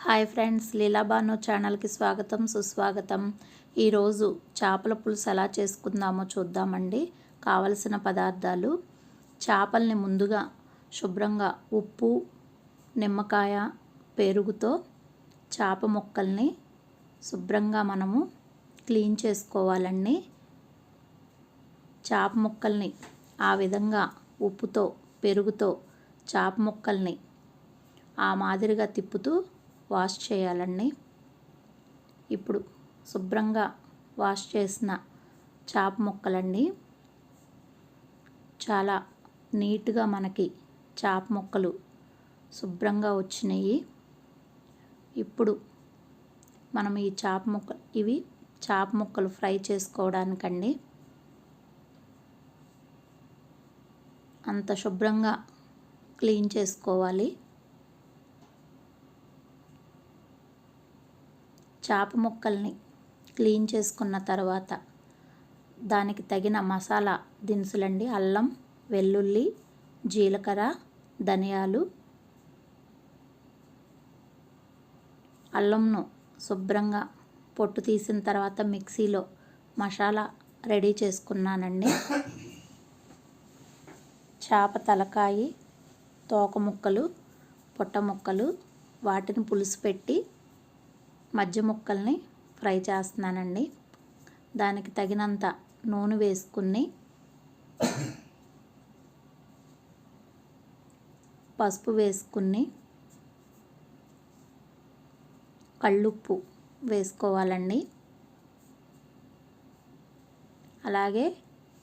Hi friends లీలాబానో ఛానల్కి స్వాగతం సుస్వాగతం. ఈరోజు చేపల పులుసు ఎలా చేసుకుందామో చూద్దామండి. కావలసిన పదార్థాలు. చేపల్ని ముందుగా శుభ్రంగా ఉప్పు నిమ్మకాయ పెరుగుతో చేప ముక్కల్ని శుభ్రంగా మనము క్లీన్ చేసుకోవాలండి. చేప ముక్కల్ని ఆ విధంగా ఉప్పుతో పెరుగుతో చేప ముక్కల్ని ఆ మాదిరిగా తిప్పుతూ వాష్ చేయాలండి. ఇప్పుడు శుభ్రంగా వాష్ చేసిన చేప ముక్కలండి. చాలా నీట్గా మనకి చేప ముక్కలు శుభ్రంగా వచ్చినాయి. ఇప్పుడు మనం ఈ చేప ముక్క ఇవి చేప ముక్కలు ఫ్రై చేసుకోవడానికండి. అంత శుభ్రంగా క్లీన్ చేసుకోవాలి. చేప ముక్కల్ని క్లీన్ చేసుకున్న తర్వాత దానికి తగిన మసాలా దినుసులండి. అల్లం వెల్లుల్లి జీలకర్ర ధనియాలు. అల్లంను శుభ్రంగా పొట్టు తీసిన తర్వాత మిక్సీలో మసాలా రెడీ చేసుకున్నానండి. చేప తలకాయి తోక ముక్కలు పొట్ట ముక్కలు వాటిని పులుసు పెట్టి మధ్య ముక్కల్ని ఫ్రై చేస్తున్నానండి. దానికి తగినంత నూనె వేసుకుని పసుపు వేసుకుని కళ్ళుప్పు వేసుకోవాలండి. అలాగే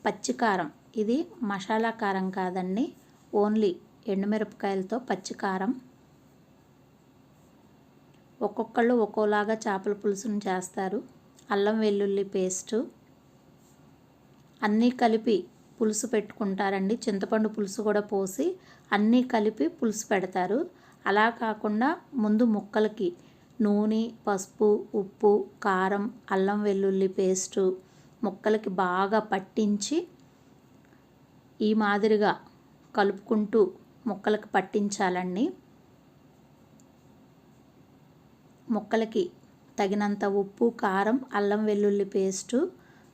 పచ్చికారం ఇది మసాలా కారం కాదండి. ఓన్లీ ఎండుమిరపకాయలతో పచ్చికారం ఒక్కొక్కళ్ళు ఒక్కోలాగా చేపల పులుసును చేస్తారు. అల్లం వెల్లుల్లి పేస్టు. అన్నీ కలిపి పులుసు పెట్టుకుంటారండి. చింతపండు పులుసు కూడా పోసి అన్నీ కలిపి పులుసు పెడతారు. అలా కాకుండా ముందు ముక్కలకి నూనె పసుపు ఉప్పు కారం అల్లం వెల్లుల్లి పేస్టు ముక్కలకి బాగా పట్టించి ఈ మాదిరిగా కలుపుకుంటూ ముక్కలకు పట్టించాలండి. ముక్కలకి తగినంత ఉప్పు కారం అల్లం వెల్లుల్లి పేస్టు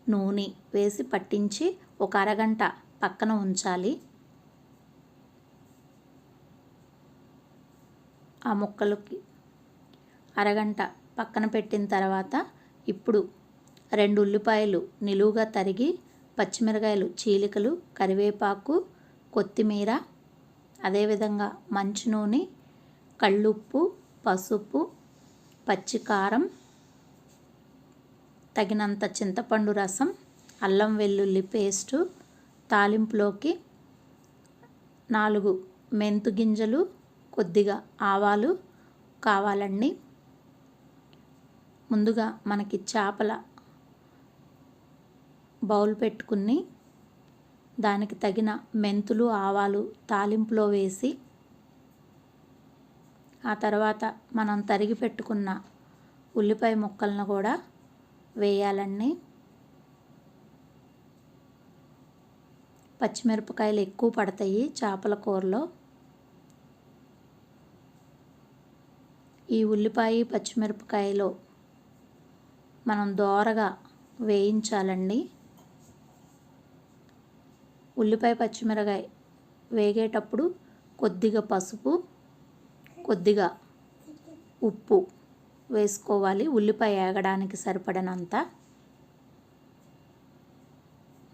నూనె వేసి పట్టించి ఒక అరగంట పక్కన ఉంచాలి. ఆ ముక్కలకి అరగంట పక్కన పెట్టిన తర్వాత ఇప్పుడు రెండు ఉల్లిపాయలు నిలువుగా తరిగి పచ్చిమిరకాయలు చీలికలు కరివేపాకు కొత్తిమీర అదేవిధంగా మంచి నూనె కళ్ళుప్పు పసుపు పచ్చికారం తగినంత చింతపండు రసం అల్లం వెల్లుల్లి పేస్టు తాలింపులోకి నాలుగు మెంతు గింజలు కొద్దిగా ఆవాలు కావాలండి. ముందుగా మనకి చేపల బౌల్ పెట్టుకుని దానికి తగిన మెంతులు ఆవాలు తాలింపులో వేసి ఆ తర్వాత మనం తరిగి పెట్టుకున్న ఉల్లిపాయ ముక్కలను కూడా వేయాలండి. పచ్చిమిరపకాయలు ఎక్కువ పడతాయి చేపల కూరలో. ఈ ఉల్లిపాయ పచ్చిమిరపకాయలో మనం దోరగా వేయించాలండి. ఉల్లిపాయ పచ్చిమిరకాయ వేగేటప్పుడు కొద్దిగా పసుపు కొద్దిగా ఉప్పు వేసుకోవాలి. ఉల్లిపాయ ఏగడానికి సరిపడినంత.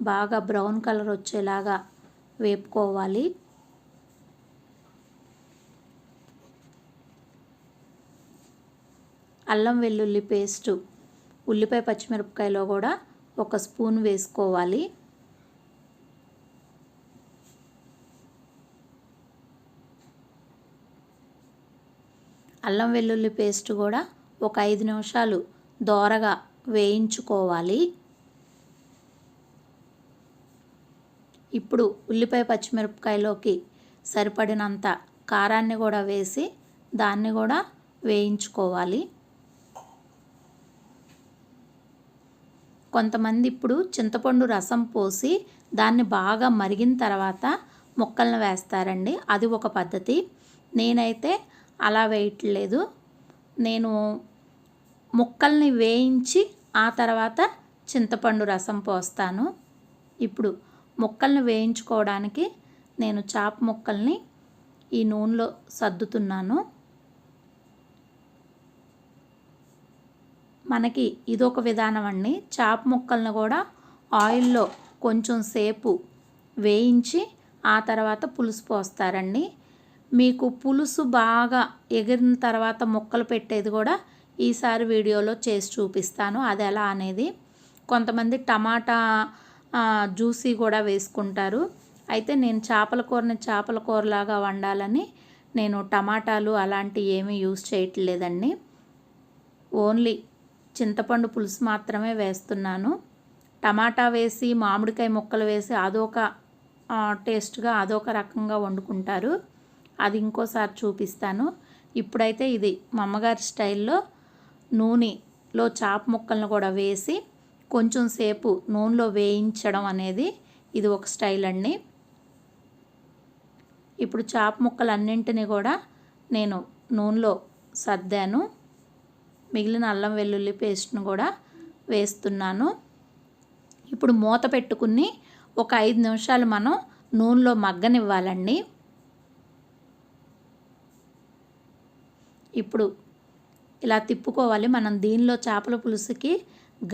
బాగా బ్రౌన్ కలర్ వచ్చేలాగా వేపుకోవాలి. అల్లం వెల్లుల్లి పేస్టు ఉల్లిపాయ పచ్చిమిరపకాయలో కూడా ఒక స్పూన్ వేసుకోవాలి. అల్లం వెల్లుల్లి పేస్ట్ కూడా ఒక ఐదు నిమిషాలు దోరగా వేయించుకోవాలి. ఇప్పుడు ఉల్లిపాయ పచ్చిమిరపకాయలోకి సరిపడినంత కారాన్ని కూడా వేసి దాన్ని కూడా వేయించుకోవాలి. కొంతమంది ఇప్పుడు చింతపండు రసం పోసి దాన్ని బాగా మరిగిన తర్వాత ముక్కలను వేస్తారండి. అది ఒక పద్ధతి. నేనైతే అలా వేయట్లేదు. నేను ముక్కల్ని వేయించి ఆ తర్వాత చింతపండు రసం పోస్తాను. ఇప్పుడు ముక్కల్ని వేయించుకోవడానికి నేను చాప ముక్కల్ని ఈ నూనెలో సర్దుతున్నాను. మనకి ఇదొక విధానం అండి. చాప ముక్కల్ని కూడా ఆయిల్లో కొంచెం సేపు వేయించి ఆ తర్వాత పులుసు పోస్తారండి. మీకు పులుసు బాగా ఎగిరిన తర్వాత ముక్కలు పెట్టేది కూడా ఈసారి వీడియోలో చేసి చూపిస్తాను. అది ఎలా అనేది కొంతమంది టమాటా జ్యూసీ కూడా వేసుకుంటారు. అయితే నేను చేపల కూరని చేపల కూరలాగా వండాలని నేను టమాటాలు అలాంటివి ఏమీ యూస్ చేయట్లేదండి. ఓన్లీ చింతపండు పులుసు మాత్రమే వేస్తున్నాను. టమాటా వేసి మామిడికాయ ముక్కలు వేసి అదొక టేస్ట్గా అదొక రకంగా వండుకుంటారు. అది ఇంకోసారి చూపిస్తాను. ఇప్పుడైతే ఇది మా అమ్మగారి స్టైల్లో నూనెలో చాప ముక్కలను కూడా వేసి కొంచెం సేపు నూనెలో వేయించడం అనేది ఇది ఒక స్టైల్ అండి. ఇప్పుడు చాప ముక్కలన్నింటినీ కూడా నేను నూనెలో సర్దాను. మిగిలిన అల్లం వెల్లుల్లి పేస్ట్ను కూడా వేస్తున్నాను. ఇప్పుడు మూత పెట్టుకుని ఒక ఐదు నిమిషాలు మనం నూనెలో మగ్గనివ్వాలండి. ఇప్పుడు ఇలా తిప్పుకోవాలి. మనం దీనిలో చేపల పులుసుకి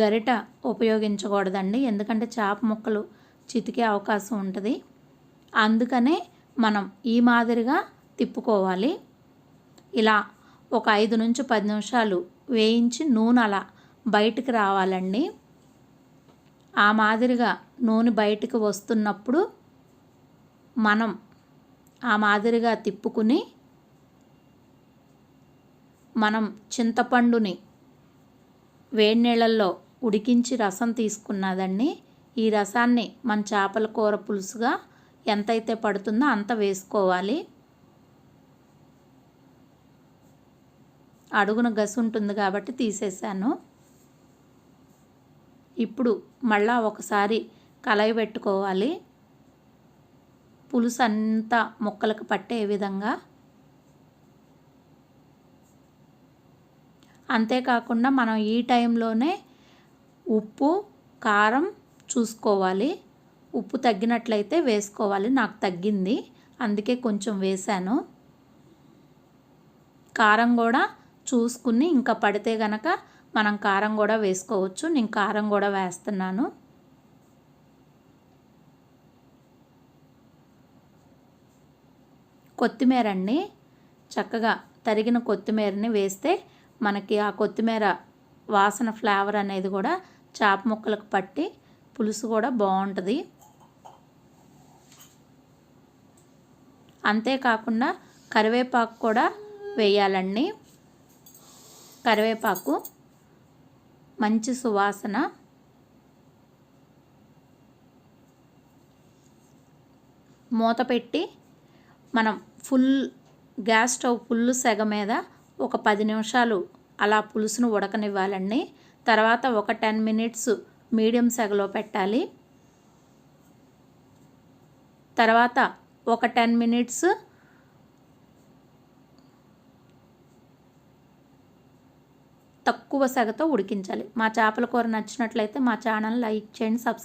గరిట ఉపయోగించకూడదండి. ఎందుకంటే చేప ముక్కలు చితికే అవకాశం ఉంటుంది. అందుకనే మనం ఈ మాదిరిగా తిప్పుకోవాలి. ఇలా ఒక ఐదు నుంచి పది నిమిషాలు వేయించి నూనె అలా బయటికి రావాలండి. ఆ మాదిరిగా నూనె బయటికి వస్తున్నప్పుడు మనం ఆ మాదిరిగా తిప్పుకుని మనం చింతపండుని వేడి నీళ్ళల్లో ఉడికించి రసం తీసుకున్నదండి. ఈ రసాన్ని మన చేపల కూర పులుసుగా ఎంతైతే పడుతుందో అంత వేసుకోవాలి. అడుగున గసి ఉంటుంది కాబట్టి తీసేసాను. ఇప్పుడు మళ్ళా ఒకసారి కలయి పెట్టుకోవాలి. పులుసు అంతా ముక్కలకు పట్టే విధంగా అంతేకాకుండా మనం ఈ టైంలోనే ఉప్పు కారం చూసుకోవాలి. ఉప్పు తగ్గినట్లయితే వేసుకోవాలి. నాకు తగ్గింది. అందుకే కొంచెం వేశాను. కారం కూడా చూసుకుని ఇంకా పడితే గనక మనం కారం కూడా వేసుకోవచ్చు. నేను కారం కూడా వేస్తున్నాను. కొత్తిమీర అండి. చక్కగా తరిగిన కొత్తిమీరని వేస్తే మనకి ఆ కొత్తిమీర వాసన ఫ్లేవర్ అనేది కూడా చేప ముక్కలకు పట్టి పులుసు కూడా బాగుంటుంది. అంతేకాకుండా కరివేపాకు కూడా వేయాలండి. కరివేపాకు మంచి సువాసన. మూత పెట్టి మనం ఫుల్ గ్యాస్ స్టవ్ ఫుల్ సెగ మీద ఒక పది నిమిషాలు అలా పులుసును ఉడకనివ్వాలండి. తర్వాత ఒక టెన్ మినిట్స్ మీడియం సెగలో పెట్టాలి. తర్వాత ఒక టెన్ మినిట్స్ తక్కువ సెగతో ఉడికించాలి. మా చేపల కూర నచ్చినట్లయితే మా ఛానల్ లైక్ చేయండి సబ్స్క్రైబ్